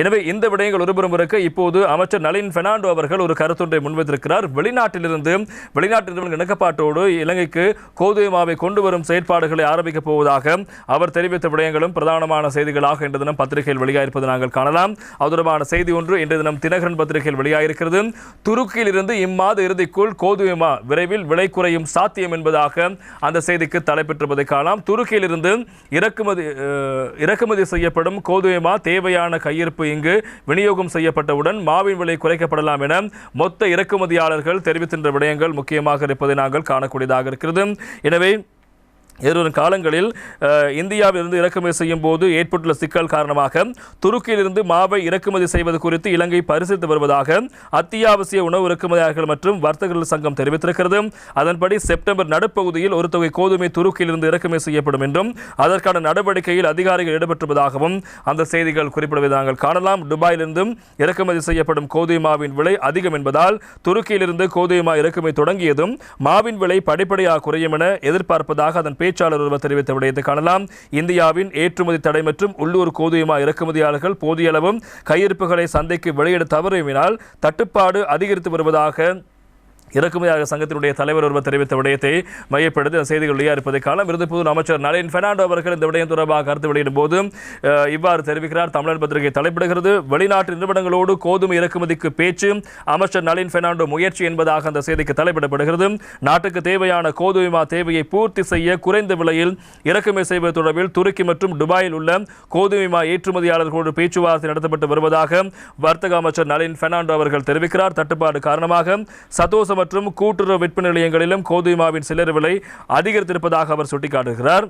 எனவே இந்த விடயங்கள் ஒருபுறம் இருக்க. இப்போது அமைச்சர் நளின் பெர்னாண்டோ அவர்கள் ஒரு கருத்தொன்றை முன்வைத்திருக்கிறார். வெளிநாட்டிலிருந்து வெளிநாட்டு இணக்கப்பாட்டோடு இலங்கைக்கு கோதுமை கொண்டு வரும் செயற்பாடுகளை ஆரம்பிக்கப் போவதாக அவர் தெரிவித்த விடயங்களும் பிரதானமான செய்திகளாக இன்று தினம் பத்திரிகையில் வெளியாயிருப்பது நாங்கள் காணலாம். அது தொடர்பான செய்தி ஒன்று இன்று தினம் தினகரன் பத்திரிகையில் வெளியாயிருக்கிறது. துருக்கியில் இருந்து இம்மாத இறுதிக்குள் கோதுமை விரைவில் விலை குறையும் சாத்தியம் என்பதாக அந்த செய்திக்கு தலைப்பெற்றிருப்பதை காணலாம். துருக்கியிலிருந்து இறக்குமதி இறக்குமதி செய்யப்படும் கோதுமை தேவையான கையிருப்பு இங்கு விநியோகம் செய்யப்பட்டவுடன் மாவின் விலை குறைக்கப்படலாம் என மொத்த இறக்குமதியாளர்கள் தெரிவித்திருந்த விடயங்கள் முக்கியமாக இருப்பதை நாங்கள் காணக்கூடியதாக இருக்கிறது. எனவே எதிர்வரும் காலங்களில் இந்தியாவிலிருந்து இறக்குமதி செய்யும் போது ஏற்பட்டுள்ள சிக்கல் காரணமாக துருக்கியிலிருந்து மாவை இறக்குமதி செய்வது குறித்து இலங்கை பரிசீலித்து வருவதாக அத்தியாவசிய உணவு இறக்குமதியாளர்கள் மற்றும் வர்த்தகர்கள் சங்கம் தெரிவித்திருக்கிறது. அதன்படி செப்டம்பர் நடுப்பகுதியில் ஒரு தொகை கோதுமை துருக்கியிலிருந்து இறக்குமதி செய்யப்படும் என்றும் அதற்கான நடவடிக்கையில் அதிகாரிகள் ஈடுபட்டுள்ளதாகவும் அந்த செய்திகள் குறிப்பிடுவதை நாங்கள் காணலாம். துபாயிலிருந்தும் இறக்குமதி செய்யப்படும் கோதுமை மாவின் விலை அதிகம் என்பதால் துருக்கியிலிருந்து கோதுமை மா இறக்குமதி தொடங்கியதும் மாவின் விலை படிப்படியாக குறையும் என எதிர்பார்ப்பதாக அதன் பேச்சாளர் ஒருவர் தெரிவித்த விடயத்தை காணலாம். இந்தியாவின் ஏற்றுமதி தடை மற்றும் உள்ளூர் கோதுமா இறக்குமதியாளர்கள் போதிய அளவும் கையிருப்புகளை சந்தைக்கு வெளியிட தவறினால் தட்டுப்பாடு அதிகரித்து வருவதாக இறக்குமதியாக சங்கத்தினுடைய தலைவர் ஒருவர் தெரிவித்த விடயத்தை மையப்படுத்தி அந்த செய்திகள் வெளியாயிருப்பதை காலம் விருதுபுதூர் அமைச்சர் நளின் பெர்னாண்டோ அவர்கள் இந்த விடயம் தொடர்பாக கருத்து வெளியிடும் போது இவ்வாறு தெரிவிக்கிறார். தமிழர் பத்திரிகை தலைப்பிடுகிறது. வெளிநாட்டு நிறுவனங்களோடு கோதுமை இறக்குமதிக்கு பேச்சு அமைச்சர் நளின் பெர்னாண்டோ முயற்சி என்பதாக அந்த செய்திக்கு தலைப்பிடப்படுகிறது. நாட்டுக்கு தேவையான கோதுமை தேவையை பூர்த்தி செய்ய குறைந்த விலையில் இறக்குமதி செய்வது தொடர்பில் துருக்கி மற்றும் துபாயில் உள்ள கோதுமை ஏற்றுமதியாளர்களோடு பேச்சுவார்த்தை நடத்தப்பட்டு வருவதாக வர்த்தக அமைச்சர் நளின் பெர்னாண்டோ அவர்கள் தெரிவிக்கிறார். தட்டுப்பாடு காரணமாக சதோசம மற்றும் கூட்டுறவு விற்பனை நிலையங்களிலும் கோதுமை மாவின் சில்லறை விலை அதிகரித்திருப்பதாக அவர் சுட்டிக்காட்டுகிறார்.